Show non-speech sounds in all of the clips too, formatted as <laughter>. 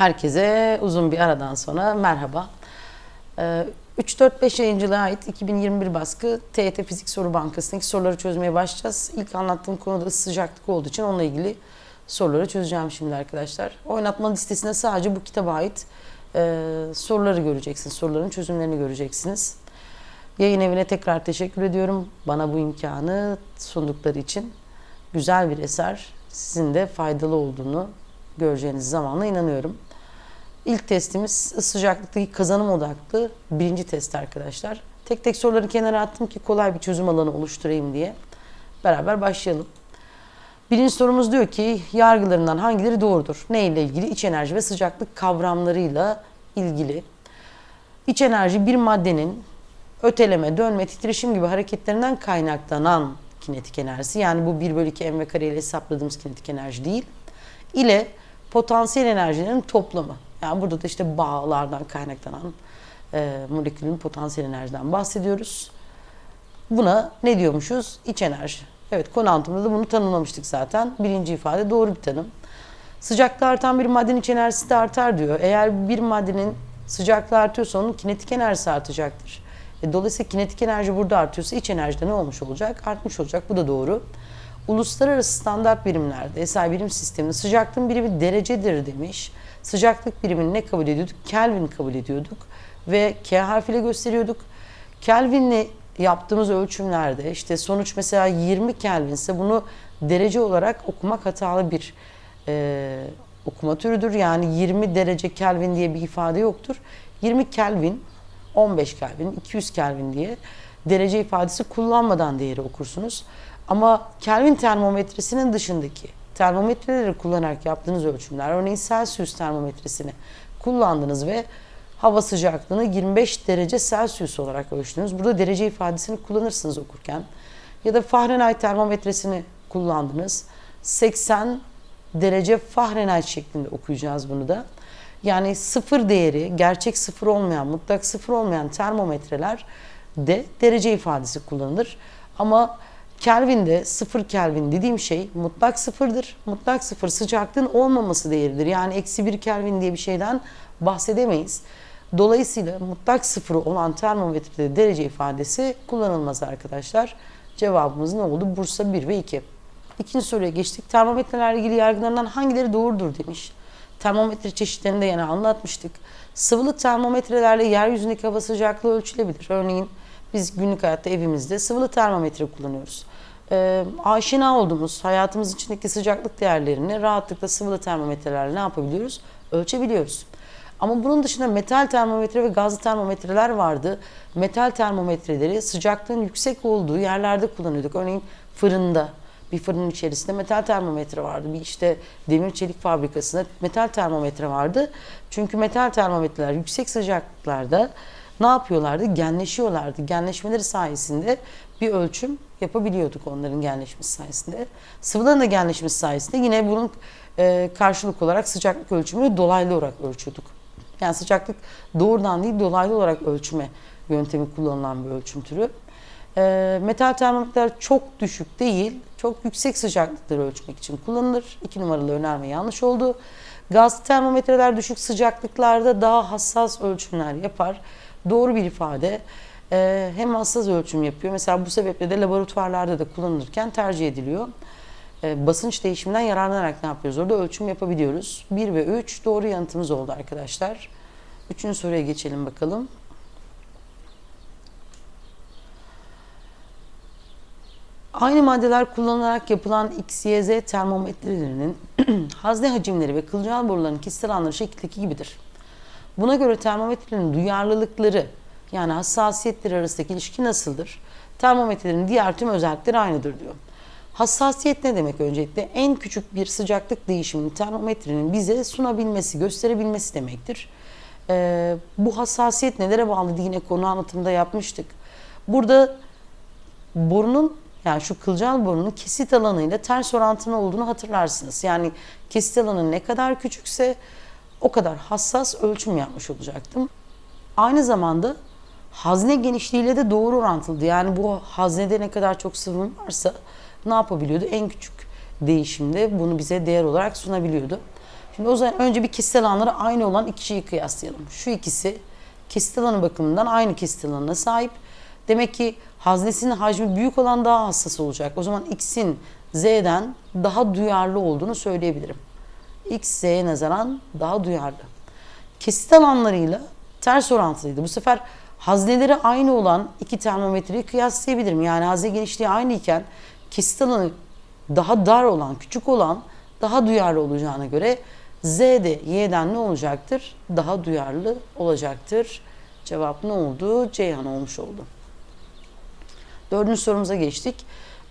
Herkese uzun bir aradan sonra merhaba. Ee, 3-4-5 yayıncılığa ait 2021 baskı TET Fizik Soru Bankası'ndaki soruları çözmeye başlayacağız. İlk anlattığım konuda ısı sıcaklık olduğu için onunla ilgili soruları çözeceğim şimdi arkadaşlar. Oynatma listesinde sadece bu kitaba ait e, soruları göreceksiniz. Soruların çözümlerini göreceksiniz. Yayın evine tekrar teşekkür ediyorum. Bana bu imkanı sundukları için güzel bir eser. Sizin de faydalı olduğunu göreceğiniz zamanla inanıyorum. İlk testimiz sıcaklıktaki kazanım odaklı birinci test arkadaşlar. Tek tek soruları kenara attım ki kolay bir çözüm alanı oluşturayım diye. Beraber başlayalım. Birinci sorumuz diyor ki yargılarından hangileri doğrudur? Ne ile ilgili? İç enerji ve sıcaklık kavramlarıyla ilgili. İç enerji bir maddenin öteleme, dönme, titreşim gibi hareketlerinden kaynaklanan kinetik enerjisi. Yani bu 1 bölü 2 mv kare ile hesapladığımız kinetik enerji değil. ile potansiyel enerjilerin toplamı. Yani burada da işte bağlardan kaynaklanan e, molekülün potansiyel enerjiden bahsediyoruz. Buna ne diyormuşuz? İç enerji. Evet kuantumda da bunu tanımlamıştık zaten. Birinci ifade doğru bir tanım. Sıcaklığı artan bir maddenin iç enerjisi de artar diyor. Eğer bir maddenin sıcaklığı artıyorsa onun kinetik enerjisi artacaktır. E, dolayısıyla kinetik enerji burada artıyorsa iç enerjide ne olmuş olacak? Artmış olacak. Bu da doğru. Uluslararası standart birimlerde SI birim sisteminde sıcaklığın birimi derecedir demiş. Sıcaklık birimini ne kabul ediyorduk? Kelvin kabul ediyorduk ve K harfiyle gösteriyorduk. Kelvin'le yaptığımız ölçümlerde işte sonuç mesela 20 Kelvin ise bunu derece olarak okumak hatalı bir e, okuma türüdür. Yani 20 derece Kelvin diye bir ifade yoktur. 20 Kelvin, 15 Kelvin, 200 Kelvin diye derece ifadesi kullanmadan değeri okursunuz. Ama Kelvin termometresinin dışındaki termometreleri kullanarak yaptığınız ölçümler, örneğin Celsius termometresini kullandınız ve hava sıcaklığını 25 derece Celsius olarak ölçtünüz. Burada derece ifadesini kullanırsınız okurken. Ya da Fahrenheit termometresini kullandınız. 80 derece Fahrenheit şeklinde okuyacağız bunu da. Yani sıfır değeri, gerçek sıfır olmayan, mutlak sıfır olmayan termometreler de derece ifadesi kullanılır. Ama Kelvin'de sıfır Kelvin dediğim şey mutlak sıfırdır. Mutlak sıfır sıcaklığın olmaması değeridir. Yani eksi bir Kelvin diye bir şeyden bahsedemeyiz. Dolayısıyla mutlak sıfırı olan termometrede derece ifadesi kullanılmaz arkadaşlar. Cevabımız ne oldu? Bursa 1 ve 2. İkinci soruya geçtik. Termometrelerle ilgili yargılarından hangileri doğrudur demiş. Termometre çeşitlerini de yine anlatmıştık. Sıvılı termometrelerle yeryüzündeki hava sıcaklığı ölçülebilir. Örneğin biz günlük hayatta evimizde sıvılı termometre kullanıyoruz. Ee, aşina olduğumuz hayatımız içindeki sıcaklık değerlerini rahatlıkla sıvılı termometrelerle ne yapabiliyoruz? Ölçebiliyoruz. Ama bunun dışında metal termometre ve gazlı termometreler vardı. Metal termometreleri sıcaklığın yüksek olduğu yerlerde kullanıyorduk. Örneğin fırında, bir fırının içerisinde metal termometre vardı. Bir işte demir çelik fabrikasında metal termometre vardı. Çünkü metal termometreler yüksek sıcaklıklarda ne yapıyorlardı? Genleşiyorlardı. Genleşmeleri sayesinde bir ölçüm yapabiliyorduk onların genleşmesi sayesinde. Sıvıların da genleşmesi sayesinde yine bunun e, karşılık olarak sıcaklık ölçümünü dolaylı olarak ölçüyorduk. Yani sıcaklık doğrudan değil dolaylı olarak ölçme yöntemi kullanılan bir ölçüm türü. E, metal termometreler çok düşük değil, çok yüksek sıcaklıkları ölçmek için kullanılır. İki numaralı önerme yanlış oldu. Gazlı termometreler düşük sıcaklıklarda daha hassas ölçümler yapar. Doğru bir ifade. Ee, hem hassas ölçüm yapıyor. Mesela bu sebeple de laboratuvarlarda da kullanılırken tercih ediliyor. Ee, basınç değişiminden yararlanarak ne yapıyoruz? Orada ölçüm yapabiliyoruz. 1 ve 3 doğru yanıtımız oldu arkadaşlar. Üçüncü soruya geçelim bakalım. Aynı maddeler kullanılarak yapılan X, Y, Z termometrelerinin <clears throat> hazne hacimleri ve kılcal boruların kesitsel alanları şekildeki gibidir. Buna göre termometrelerin duyarlılıkları yani hassasiyetleri arasındaki ilişki nasıldır? Termometrelerin diğer tüm özellikleri aynıdır diyor. Hassasiyet ne demek öncelikle? En küçük bir sıcaklık değişimini termometrenin bize sunabilmesi, gösterebilmesi demektir. Ee, bu hassasiyet nelere bağlı yine konu anlatımında yapmıştık. Burada borunun yani şu kılcal borunun kesit alanıyla ters orantılı olduğunu hatırlarsınız. Yani kesit alanı ne kadar küçükse o kadar hassas ölçüm yapmış olacaktım. Aynı zamanda hazne genişliğiyle de doğru orantılıydı. Yani bu haznede ne kadar çok sıvı varsa ne yapabiliyordu? En küçük değişimde bunu bize değer olarak sunabiliyordu. Şimdi o zaman önce bir kesit alanları aynı olan iki şeyi kıyaslayalım. Şu ikisi kesit alanı bakımından aynı kesit alanına sahip. Demek ki haznesinin hacmi büyük olan daha hassas olacak. O zaman X'in Z'den daha duyarlı olduğunu söyleyebilirim. X Z'ye nazaran daha duyarlı. Kesit alanlarıyla ters orantılıydı. Bu sefer hazneleri aynı olan iki termometreyi kıyaslayabilirim. Yani hazne genişliği aynı iken kesit alanı daha dar olan, küçük olan daha duyarlı olacağına göre Z de Y'den ne olacaktır? Daha duyarlı olacaktır. Cevap ne oldu? Ceyhan olmuş oldu. Dördüncü sorumuza geçtik.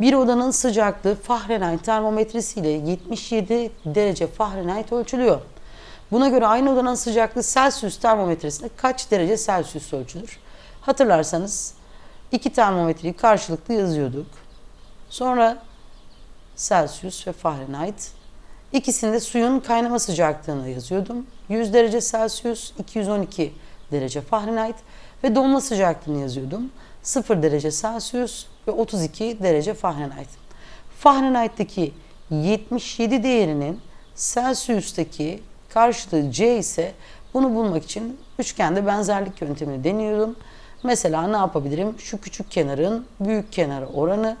Bir odanın sıcaklığı Fahrenheit termometresiyle 77 derece Fahrenheit ölçülüyor. Buna göre aynı odanın sıcaklığı Celsius termometresinde kaç derece Celsius ölçülür? Hatırlarsanız iki termometreyi karşılıklı yazıyorduk. Sonra Celsius ve Fahrenheit. İkisinde suyun kaynama sıcaklığını yazıyordum. 100 derece Celsius, 212 derece Fahrenheit ve donma sıcaklığını yazıyordum. 0 derece Celsius ve 32 derece Fahrenheit. Fahrenheit'teki 77 değerinin Celsius'taki karşılığı C ise bunu bulmak için üçgende benzerlik yöntemini deniyordum. Mesela ne yapabilirim? Şu küçük kenarın büyük kenara oranı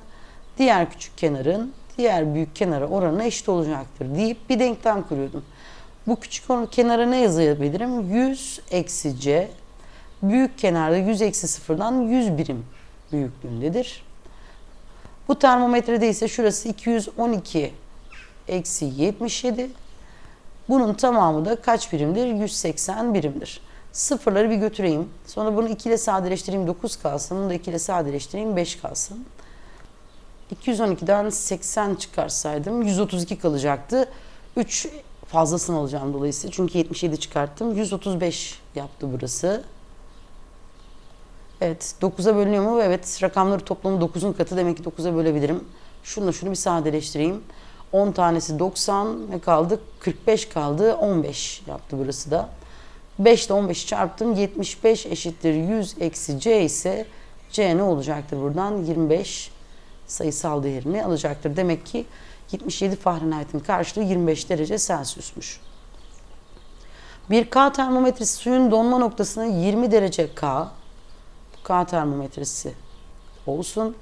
diğer küçük kenarın diğer büyük kenara oranına eşit olacaktır deyip bir denklem kuruyordum. Bu küçük kenara ne yazabilirim? 100 eksi c büyük kenarda 100 eksi sıfırdan 100 birim büyüklüğündedir. Bu termometrede ise şurası 212 eksi 77. Bunun tamamı da kaç birimdir? 180 birimdir. Sıfırları bir götüreyim. Sonra bunu 2 ile sadeleştireyim 9 kalsın. Bunu da 2 ile sadeleştireyim 5 kalsın. 212'den 80 çıkarsaydım 132 kalacaktı. 3 fazlasını alacağım dolayısıyla. Çünkü 77 çıkarttım. 135 yaptı burası. Evet 9'a bölünüyor mu? Evet rakamları toplamı 9'un katı demek ki 9'a bölebilirim. Şunu şunu bir sadeleştireyim. 10 tanesi 90 ne kaldı? 45 kaldı. 15 yaptı burası da. 5 ile 15'i çarptım. 75 eşittir 100 eksi c ise c ne olacaktır buradan? 25 sayısal değerini alacaktır. Demek ki 77 Fahrenheit'in karşılığı 25 derece Celsius'muş. Bir K termometresi suyun donma noktasına 20 derece K, K termometresi olsun.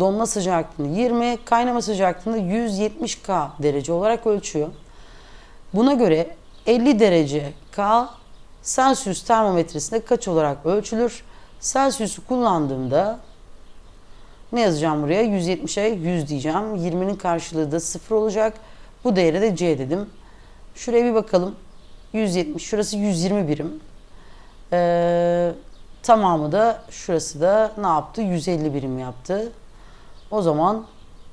Donma sıcaklığını 20, kaynama sıcaklığını 170 K derece olarak ölçüyor. Buna göre 50 derece K Celsius termometresinde kaç olarak ölçülür? Celsius'u kullandığımda ne yazacağım buraya? 170'e 100 diyeceğim. 20'nin karşılığı da 0 olacak. Bu değere de C dedim. Şuraya bir bakalım. 170. Şurası 120 birim. Ee, tamamı da şurası da ne yaptı? 150 birim yaptı. O zaman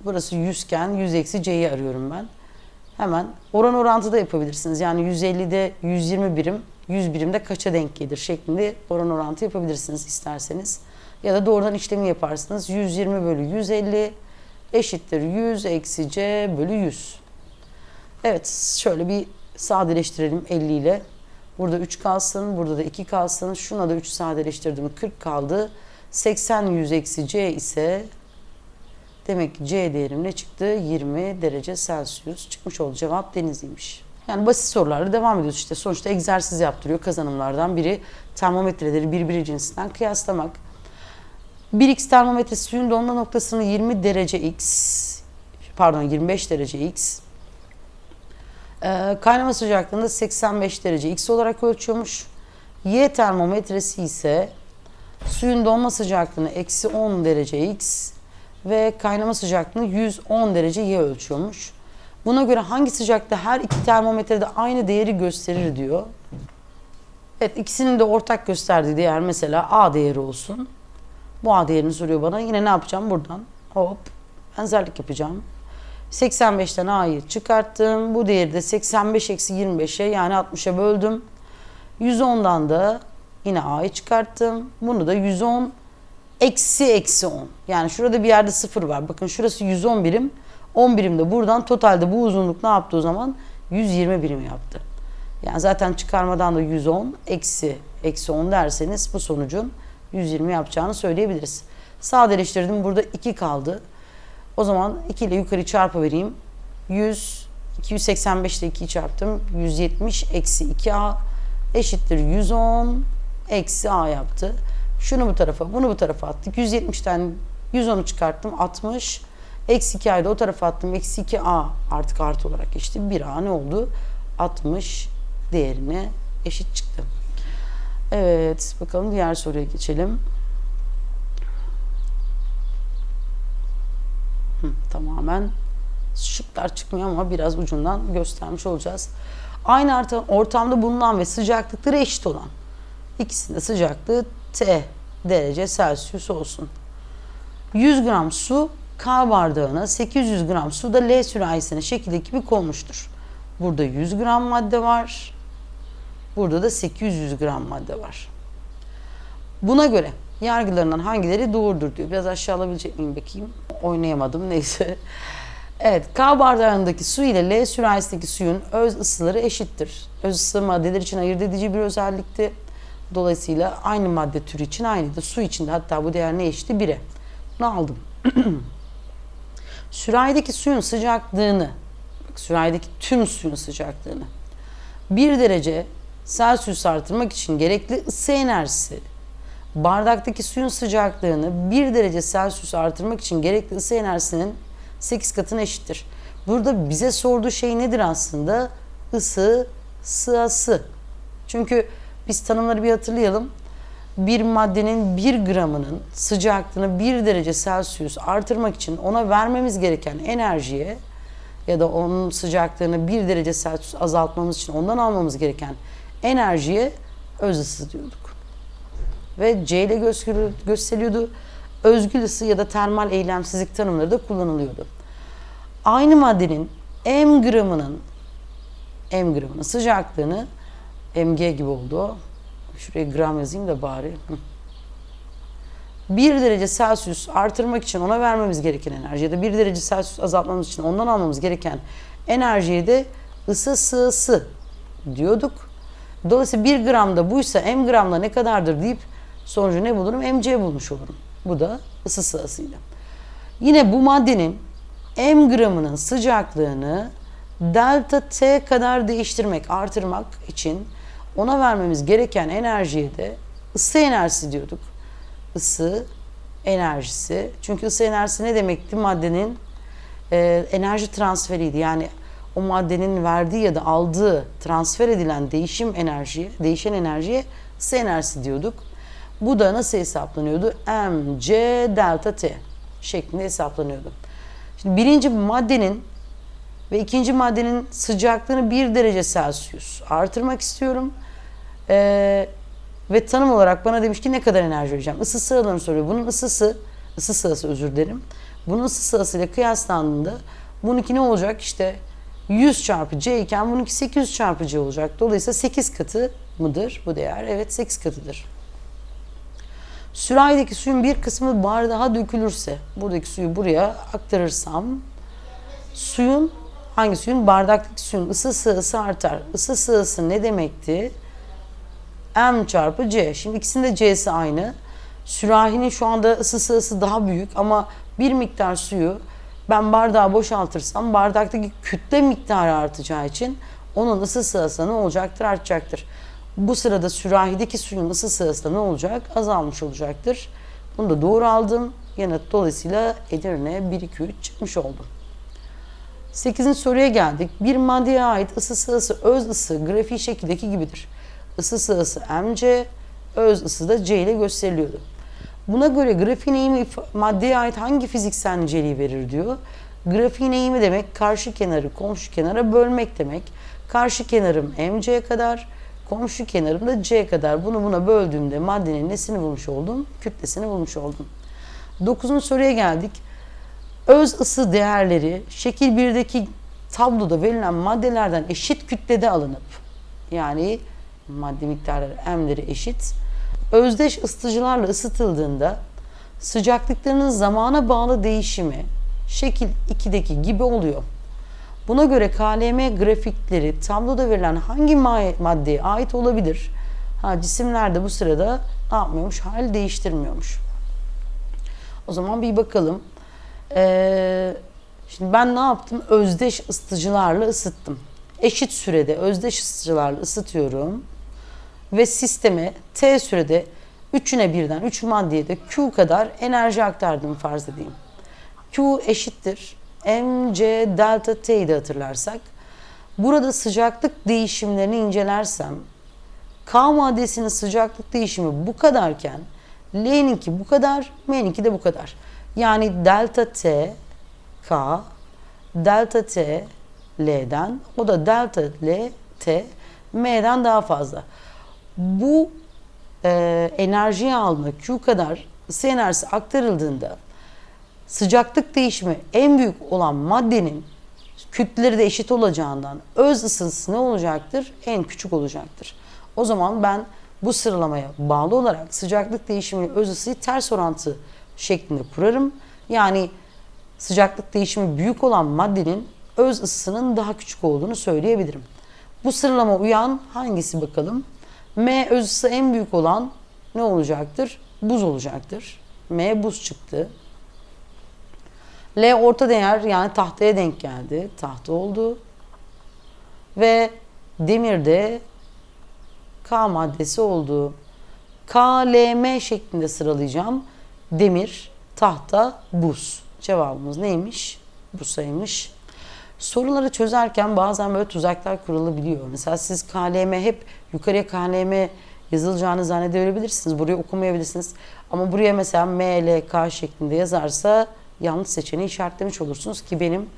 burası 100 iken 100 eksi C'yi arıyorum ben. Hemen oran orantı da yapabilirsiniz. Yani 150'de 120 birim, 100 birimde kaça denk gelir şeklinde oran orantı yapabilirsiniz isterseniz. Ya da doğrudan işlemi yaparsınız. 120 bölü 150 eşittir 100 eksi c bölü 100. Evet şöyle bir sadeleştirelim 50 ile. Burada 3 kalsın, burada da 2 kalsın. Şuna da 3 sadeleştirdim 40 kaldı. 80 100 eksi c ise demek ki c değerim ne çıktı? 20 derece Celsius çıkmış oldu. Cevap denizliymiş. Yani basit sorularla devam ediyoruz işte. Sonuçta egzersiz yaptırıyor kazanımlardan biri termometreleri birbiri cinsinden kıyaslamak. 1x termometre suyun donma noktasını 20 derece x pardon 25 derece x ee, kaynama sıcaklığında 85 derece x olarak ölçüyormuş. Y termometresi ise suyun donma sıcaklığını eksi 10 derece x ve kaynama sıcaklığını 110 derece y ölçüyormuş. Buna göre hangi sıcaklıkta her iki termometrede aynı değeri gösterir diyor. Evet ikisinin de ortak gösterdiği değer mesela A değeri olsun. Bu A değerini soruyor bana. Yine ne yapacağım buradan? Hop benzerlik yapacağım. 85'ten A'yı çıkarttım. Bu değeri de 85 eksi 25'e yani 60'a böldüm. 110'dan da yine A'yı çıkarttım. Bunu da 110 eksi eksi 10. Yani şurada bir yerde sıfır var. Bakın şurası 110 birim. 10 birim de buradan totalde bu uzunluk ne yaptı o zaman? 120 birim yaptı. Yani zaten çıkarmadan da 110 eksi eksi 10 derseniz bu sonucun 120 yapacağını söyleyebiliriz. Sadeleştirdim. Burada 2 kaldı. O zaman 2 ile yukarı çarpı vereyim. 100 285 ile 2'yi çarptım. 170 eksi 2a eşittir 110 eksi a yaptı. Şunu bu tarafa, bunu bu tarafa attık. 170'ten 110'u çıkarttım. 60. Eksi 2a'yı da o tarafa attım. Eksi 2a artık artı olarak geçti. 1a ne oldu? 60 değerine eşit çıktı. Evet, bakalım diğer soruya geçelim. Hı, tamamen şıklar çıkmıyor ama biraz ucundan göstermiş olacağız. Aynı ortamda bulunan ve sıcaklıkları eşit olan ikisinde sıcaklığı T derece Celsius olsun. 100 gram su K bardağına 800 gram su da L sürahisine şekildeki gibi konmuştur. Burada 100 gram madde var. Burada da 800 gram madde var. Buna göre yargılarından hangileri doğrudur diyor. Biraz aşağı alabilecek miyim bakayım. Oynayamadım neyse. Evet K bardağındaki su ile L sürahisindeki suyun öz ısıları eşittir. Öz ısı maddeler için ayırt edici bir özellikti. Dolayısıyla aynı madde türü için aynıydı. Su için de hatta bu değer ne eşitti? 1'e. Bunu aldım. <clears throat> Sürahideki suyun sıcaklığını, bak sürahideki tüm suyun sıcaklığını 1 derece Celsius artırmak için gerekli ısı enerjisi bardaktaki suyun sıcaklığını 1 derece Celsius artırmak için gerekli ısı enerjisinin 8 katına eşittir. Burada bize sorduğu şey nedir aslında? Isı, sığası. Çünkü biz tanımları bir hatırlayalım. Bir maddenin 1 gramının sıcaklığını 1 derece Celsius artırmak için ona vermemiz gereken enerjiye ya da onun sıcaklığını 1 derece Celsius azaltmamız için ondan almamız gereken enerjiye öz ısı diyorduk. Ve C ile gösteriliyordu. Özgül ısı ya da termal eylemsizlik tanımları da kullanılıyordu. Aynı maddenin M gramının M gramının sıcaklığını mg gibi oldu o. Şuraya gram yazayım da bari. Hı. 1 derece Celsius artırmak için ona vermemiz gereken enerji ya da 1 derece Celsius azaltmamız için ondan almamız gereken enerjiye de ısı sığısı diyorduk. Dolayısıyla 1 gramda buysa m gramda ne kadardır deyip sonucu ne bulurum? mc bulmuş olurum. Bu da ısı sırasıyla. Yine bu maddenin m gramının sıcaklığını delta t kadar değiştirmek, artırmak için ona vermemiz gereken enerjiye de ısı enerjisi diyorduk. Isı enerjisi. Çünkü ısı enerjisi ne demekti? Maddenin e, enerji transferiydi. Yani o maddenin verdiği ya da aldığı transfer edilen değişim enerjiye, değişen enerjiye ısı enerjisi diyorduk. Bu da nasıl hesaplanıyordu? mc delta t şeklinde hesaplanıyordu. Şimdi birinci maddenin ve ikinci maddenin sıcaklığını 1 derece Celsius artırmak istiyorum. Ee, ve tanım olarak bana demiş ki ne kadar enerji vereceğim? Isı sıralarını soruyor. Bunun ısısı, ısı sırası özür dilerim. Bunun ısı sırasıyla kıyaslandığında bununki ne olacak? İşte 100 çarpı C iken bununki 800 çarpı C olacak. Dolayısıyla 8 katı mıdır bu değer? Evet 8 katıdır. Sürahideki suyun bir kısmı bardağa dökülürse, buradaki suyu buraya aktarırsam, suyun, hangi suyun? Bardaktaki suyun ısı sığısı artar. Isı sığısı ne demekti? M çarpı C. Şimdi ikisinin de C'si aynı. Sürahinin şu anda ısı sığısı daha büyük ama bir miktar suyu ben bardağa boşaltırsam bardaktaki kütle miktarı artacağı için onun ısı sığısı ne olacaktır? Artacaktır. Bu sırada sürahideki suyun ısı sırası da ne olacak? Azalmış olacaktır. Bunu da doğru aldım. Yanıt dolayısıyla Edirne 1, 2, 3 çıkmış oldu. 8. soruya geldik. Bir maddeye ait ısı sırası öz ısı grafiği şekildeki gibidir. Isı sırası mc, öz ısı da c ile gösteriliyordu. Buna göre grafiğin eğimi maddeye ait hangi fiziksel niceliği verir diyor. Grafiğin eğimi demek karşı kenarı komşu kenara bölmek demek. Karşı kenarım mc kadar, komşu kenarım da c kadar. Bunu buna böldüğümde maddenin nesini bulmuş oldum? Kütlesini bulmuş oldum. Dokuzuncu soruya geldik. Öz ısı değerleri şekil 1'deki tabloda verilen maddelerden eşit kütlede alınıp yani madde miktarları m'leri eşit özdeş ısıtıcılarla ısıtıldığında sıcaklıklarının zamana bağlı değişimi şekil 2'deki gibi oluyor. Buna göre KLM grafikleri tabloda verilen hangi ma- maddeye ait olabilir? Ha, cisimler de bu sırada ne yapmıyormuş? Hal değiştirmiyormuş. O zaman bir bakalım. Ee, Şimdi ben ne yaptım? Özdeş ısıtıcılarla ısıttım. Eşit sürede özdeş ısıtıcılarla ısıtıyorum. Ve sisteme T sürede üçüne birden, üç maddeye de Q kadar enerji aktardım farz edeyim. Q eşittir. mc delta T'yi de hatırlarsak. Burada sıcaklık değişimlerini incelersem K maddesinin sıcaklık değişimi bu kadarken L'ninki bu kadar, M'ninki de bu kadar. Yani delta T K delta T L'den o da delta L T M'den daha fazla. Bu e, enerjiyi alma Q kadar ısı enerjisi aktarıldığında sıcaklık değişimi en büyük olan maddenin kütleleri de eşit olacağından öz ısısı ne olacaktır? En küçük olacaktır. O zaman ben bu sıralamaya bağlı olarak sıcaklık değişimi öz ısıyı ters orantı şeklinde kurarım. Yani sıcaklık değişimi büyük olan maddenin öz ısısının daha küçük olduğunu söyleyebilirim. Bu sıralama uyan hangisi bakalım? M öz ısı en büyük olan ne olacaktır? Buz olacaktır. M buz çıktı. L orta değer yani tahtaya denk geldi. Tahta oldu. Ve demirde K maddesi oldu. K, L, M şeklinde sıralayacağım. Demir, tahta, buz. Cevabımız neymiş? Busaymış. Soruları çözerken bazen böyle tuzaklar kurulabiliyor. Mesela siz KLM hep yukarıya KLM yazılacağını zannedebilirsiniz. Burayı okumayabilirsiniz. Ama buraya mesela MLK şeklinde yazarsa yanlış seçeneği işaretlemiş olursunuz ki benim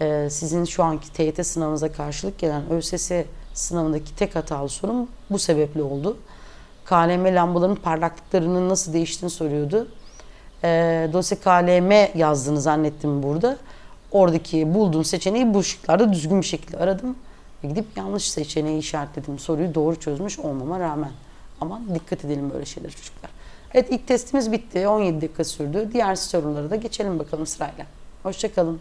e, sizin şu anki TYT sınavınıza karşılık gelen ÖSS sınavındaki tek hatalı sorum bu sebeple oldu. KLM lambaların parlaklıklarının nasıl değiştiğini soruyordu. E, dolayısıyla KLM yazdığını zannettim burada. Oradaki bulduğum seçeneği bu ışıklarda düzgün bir şekilde aradım. Ve gidip yanlış seçeneği işaretledim. Soruyu doğru çözmüş olmama rağmen. Ama dikkat edelim böyle şeyler çocuklar. Evet ilk testimiz bitti. 17 dakika sürdü. Diğer sorulara da geçelim bakalım sırayla. Hoşçakalın.